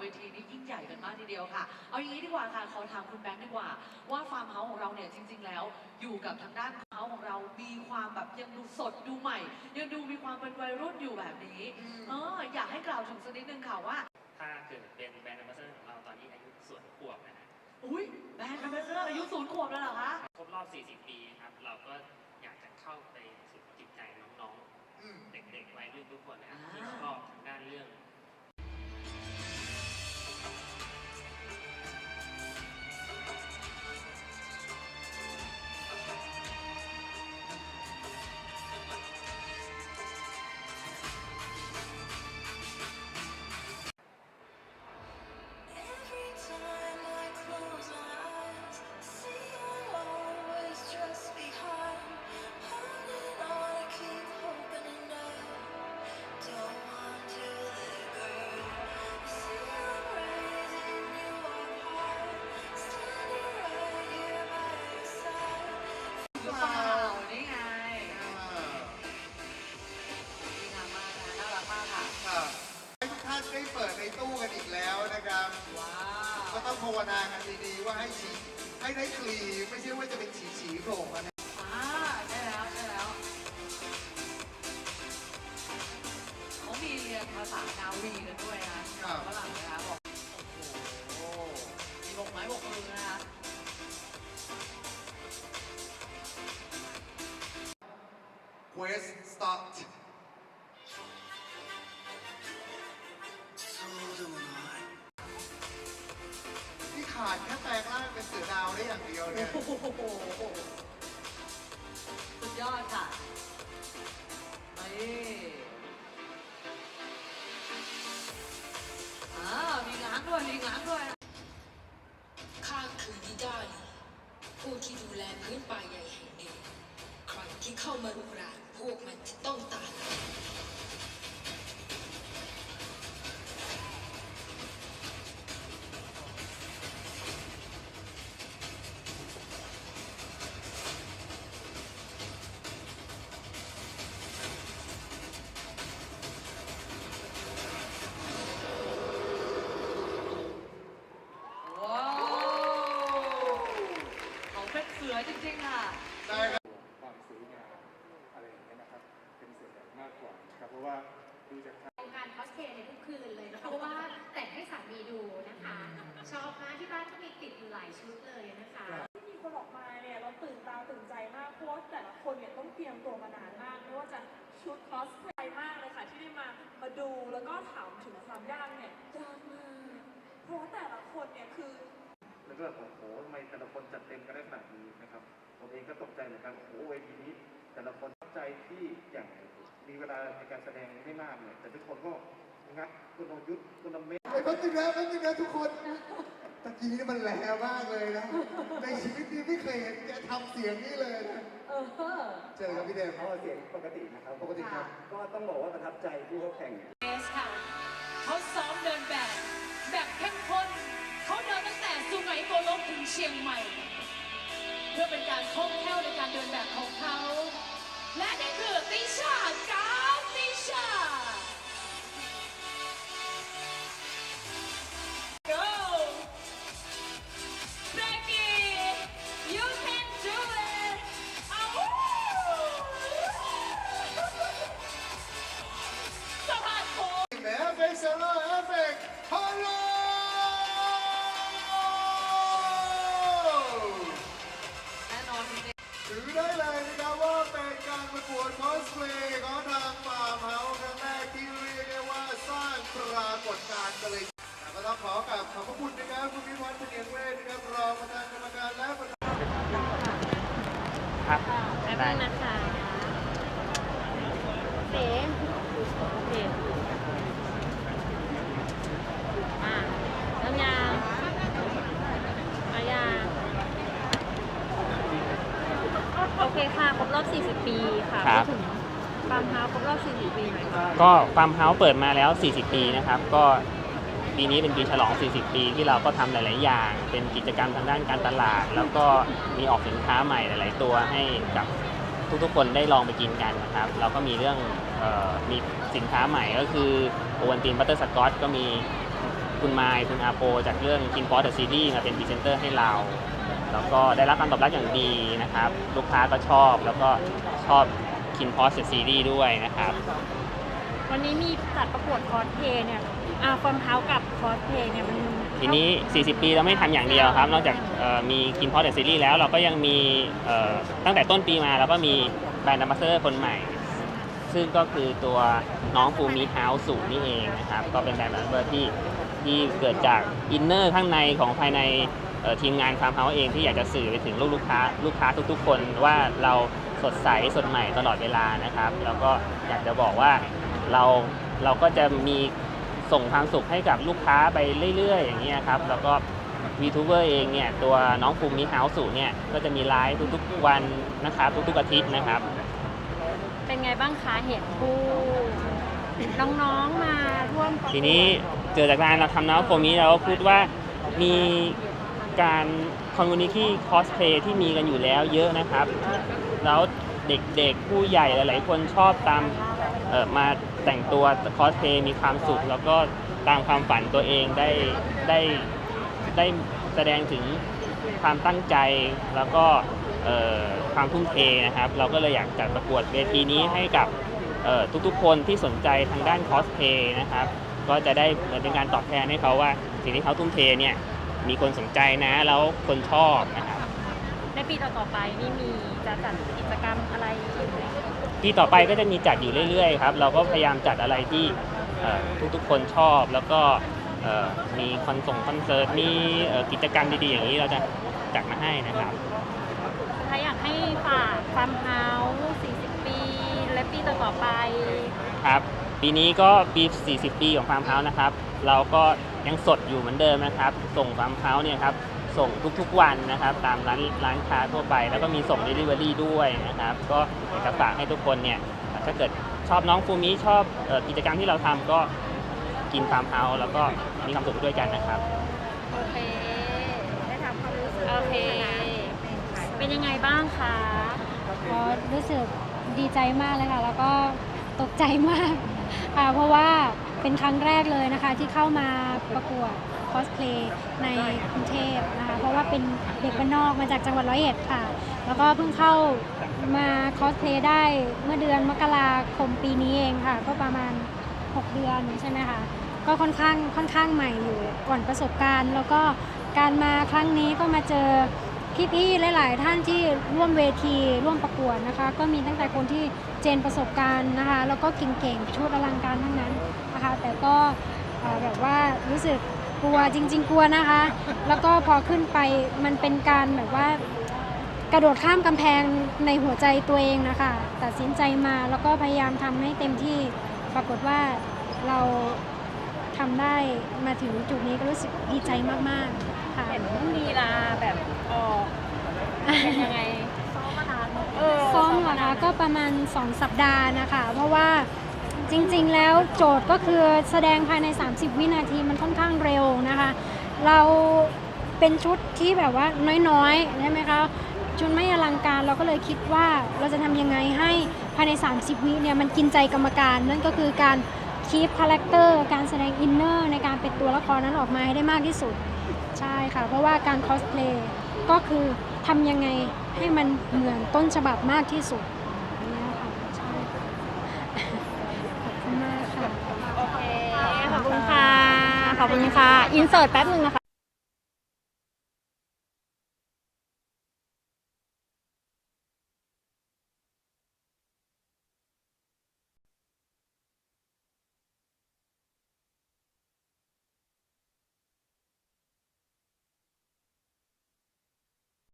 เวทีนี้ยิ่งใหญ่กันมากทีเดียวค่ะ เอาอย่างนี้ดีกว่าค่ะขอถามคุณแบงค์ดีกว่า ว่าฟาร์มเฮาส์ของเราเนี่ยจริง ๆ แล้ว อยู่กับทางด้านเฮาส์ของเรา มีความแบบยังดูสดดูใหม่ ยังดูมีความเป็นวัยรุ่นอยู่แบบนี้เอออยากให้กล่าวถึงสักนิดนึงค่ะว่า ถ้าเกิดเป็นแบรนด์แอมบาสเดอร์ของเราตอนนี้อายุส่วนขวบนะฮะอุ้ยแบรนด์แอมบาสเดอร์อายุศูนย์ขวบแล้วเหรอคะครบรอบ 40 ปีครับ เราก็อยากจะเข้าไปสู่จิตใจน้องอืม ๆ เด็กๆวัยรุ่นทุกคนนะครับอ่าที่ชอบ สตาร์ทที่ขาดแค่แปลงร่างเป็นเสือดาวได้อย่างเดียวเนี่ย โอ้โหสุดยอดค่ะนี่อ่ามีง้างด้วยมีง้างด้วย ข้าคือนิดาลีผู้ที่ดูแลพื้นป่าใหญ่แห่งนี้ ใครที่เข้ามารุกราน พวกมันจะต้องตายว้าวเขาเป็นเสือจริงๆค่ะ ได้ครับ ว่าดูจากโครงการคอสเพลย์ในทุกคืนเลยนะคะเพราะว่าแต่งให้สามีดูนะคะ ชอบมากที่บ้านก็มีติดอยู่หลายชุดเลยนะคะที่มีคนออกมาเนี่ยเราตื่นตาตื่นใจมากเพราะว่าแต่ละคนเนี่ยต้องเตรียมตัวมานานมากไม่ว่าจะชุดคอสเพลย์มากเลยค่ะ ที่ได้มามาดูแล้วก็ถามถึงความยากเนี่ยยากมากเพราะว่าแต่ละคนเนี่ยคือแล้วก็แบบโอ้โหทำไมแต่ละคนจัดเต็มกันได้ขนาดนี้นะครับผมเองก็ตกใจเหมือนกันโอ้โหเวทีนี้แต่ละคนตั้งใจที่อย่าง มีเวลาในการแสดงไม่มากเลยแต่ทุกคนก็งัดคุณอยุทธ์คุณอเมฆไอ้พัฒนาพัฒนาทุกคนตะกี้นี่มันแหลมากเลยนะ ในชีวิตนี้ไม่เคยเห็นแกทำเสียงนี้เลยนะเออเจอกับพี่เดมเขาเสียงปกตินะครับปกติครับ ก็ต้องบอกว่าประทับใจผู้เข้าแข่งเอสค่ะเขาซ้อมเดินแบบ แบบเข้มข้นเขาเดินตั้งแต่สุไหงโกลกถึงเชียงใหม่ เพื่อเป็นการคล่องแคล่วในการเดินแบบของเขา และนี่คือติชากา ได้นึงนะคะเสีโอเคอะเริ่มยังมายางโอเคค่ะ ครบรอบ 40 ปีค่ะครับ พูดถึงฟาร์มเฮาส์ครบรอบ 40 ปีหน่อยค่ะก็ฟาร์มเฮาส์เปิดมาแล้ว 40 ปีนะครับ ก็ปีนี้เป็นปีฉลอง 40 ปีที่เราก็ทำหลาย ๆ อย่าง เป็นกิจกรรมทางด้านการตลาด แล้วก็มีออกสินค้าใหม่หลาย ๆ ตัวให้กับ ทุกๆ คนได้ลองไปกินกันนะครับ เราก็มีเรื่องเออมีสินค้าใหม่ก็คือโอวันตินบัตเตอร์สกอตก็มีคุณไมค์คุณอาโป จากเรื่องกินพอสซีรีส์มาเป็นพรีเซนเตอร์ให้เรา แล้วก็ได้รับการตอบรับอย่างดีนะครับ ลูกค้าก็ชอบแล้วก็ชอบกินพอสซีรีส์ด้วยนะครับ วันนี้มีจัดประกวดคอสเพลย์เนี่ย อาฟอร์มเฮาส์กับคอสเพลย์เนี่ยมันทีนี้ 40 ปีเราไม่ทำอย่างเดียวครับ นอกจากเอ่อมีกินพอสซีรีส์แล้วเราก็ยังมีเอ่อตั้งแต่ต้นปีมาเราก็มีแบรนด์ a ั b เซอร์คนใหม่ ซึ่งก็คือตัวน้องฟูมิเฮาส์สูนี่เองนะครับ ก็เป็นแบรนด์ a ั b เซอร์ที่ที่เกิดจากอินเนอร์ข้างในของภายในเอ่อทีมงานฟาร์มเฮาส์เองที่อยากจะสื่อไปถึงลูกลูกค้าลูกค้าทุกๆ คนว่าเราสดใสสดใหม่ตลอดเวลานะครับ แล้วก็อยากจะบอกว่าเราเราก็จะมี ส่งความสุขให้กับลูกค้าไปเรื่อย ๆ อย่างนี้ยครับ แล้วก็ VTuber เองเนี่ยตัวน้องภูมิเฮาส์สูเนี่ยก็จะมีไลฟ์ทุกๆวันนะครับทุกๆอาทิตย์นะครับ เป็นไงบ้างคะเห็นผู้น้องๆมาร่วมประกวดทีนี้เกิดจากการเราทำน้องโฟมิเราก็พูดว่ามีการคอมมูนิตี้คอสเพย์ที่มีกันอยู่แล้วเยอะนะครับ แล้ว เด็กๆ ผู้ใหญ่หลาย ๆ คนชอบตามมาแต่งตัวคอสเพย์มีความสุข แล้วก็ตามความฝันตัวเองได้ได้ได้แสดงถึงความตั้งใจแล้วก็ความทุ่มเทนะครับ เราก็เลยอยากจัดประกวดเวทีนี้ให้กับทุกๆ คนที่สนใจทางด้านคอสเพย์นะครับ ก็จะได้เหมือนเป็นการตอบแทนให้เขาว่า สิ่งที่เขาทุ่มเทเนี่ยมีคนสนใจนะแล้วคนชอบนะครับ ในปีต่อๆไปนี่มีจะจัดกิจกรรมอะไรอีกไหมที่ต่อไปก็จะมีจัดอยู่เรื่อยๆครับ เราก็พยายามจัดอะไรที่เอ่อทุกๆคนชอบ แล้วก็เอ่อมีคอนส่งคอนเสิร์ต มีเอ่อกิจกรรมดีๆอย่างนี้เราจะจัดมาให้นะครับ ถ้าอยากให้ฝากฟาร์มเฮาส์40 ปี และปีต่อๆไป ครับปีนี้ก็ปี 40 ปีของฟาร์มเฮาส์นะครับ เราก็ยังสดอยู่เหมือนเดิมนะครับ ส่งฟาร์มเฮาส์เนี่ยครับ ส่งทุกๆวันนะครับ ตามร้านร้านค้าทั่วไป แล้วก็มีส่ง Delivery ด้วยนะครับ ก็อยากจะฝากให้ทุกคนเนี่ยถ้าเกิดชอบน้องฟูมิชอบเอ่อกิจกรรมที่เราทำก็กินฟาร์มเฮาส์แล้วก็มีความสุขไปด้วยกันนะครับ โอเค ได้ทำความรู้สึกโอเค เป็นยังไงบ้างคะก็รู้สึกดีใจมากเลยค่ะ แล้วก็ตกใจมากค่ะเพราะว่าเป็นครั้งแรกเลยนะคะที่เข้ามาประกวด คอสเพลย์ในกรุงเทพนะคะเพราะว่าเป็นเด็กบ้านนอกมาจากจังหวัดร้อยเอ็ดค่ะ แล้วก็เพิ่งเข้ามาคอสเพลย์ได้เมื่อเดือนมกราคมปีนี้เองค่ะ ก็ประมาณ 6 เดือนใช่ไหมคะก็ค่อนข้างค่อนข้างใหม่อยู่ก่อนประสบการณ์ แล้วก็การมาครั้งนี้ก็มาเจอพี่ๆหลาย ๆ ท่านที่ร่วมเวทีร่วมประกวดนะคะ ก็มีตั้งแต่คนที่เจนประสบการณ์นะคะ แล้วก็เก่งๆชุดอลังการทั้งนั้นนะคะ แต่ก็แบบว่ารู้สึก กลัวจริง ๆ กลัวนะคะ แล้วก็พอขึ้นไปมันเป็นการแบบว่ากระโดดข้ามกำแพงในหัวใจตัวเองนะคะตัดสินใจมาแล้วก็พยายามทำให้เต็มที่ปรากฏว่าเราทำได้มาถึงจุดนี้ก็รู้สึกดีใจมากๆค่ะเห็นมีลาแบบออกเป็นยังไงซ้อมมานานเออซ้อมเหรอคะก็ประมาณ 2 สัปดาห์นะคะ เพราะว่า จริงๆ แล้วโจทย์ก็คือแสดงภายใน 30 วินาทีมันค่อนข้างเร็วนะคะ เราเป็นชุดที่แบบว่าน้อยๆใช่ไหมคะชุดไม่อลังการเราก็เลยคิดว่าเราจะทำยังไงให้ภายใน 30 วิเนี่ยมันกินใจกรรมการ นั่นก็คือการคีปคาแรคเตอร์การแสดงอินเนอร์ในการเป็นตัวละครนั้นออกมาให้ได้มากที่สุด ใช่ค่ะ เพราะว่าการคอสเพลย์ก็คือทำยังไงให้มันเหมือนต้นฉบับมากที่สุดอย่างเนี่ยค่ะใช่ ขอบคุณค่ะโอเคขอบคุณค่ะขอบคุณค่ะ อินเสิร์ตแป๊บหนึ่งนะคะ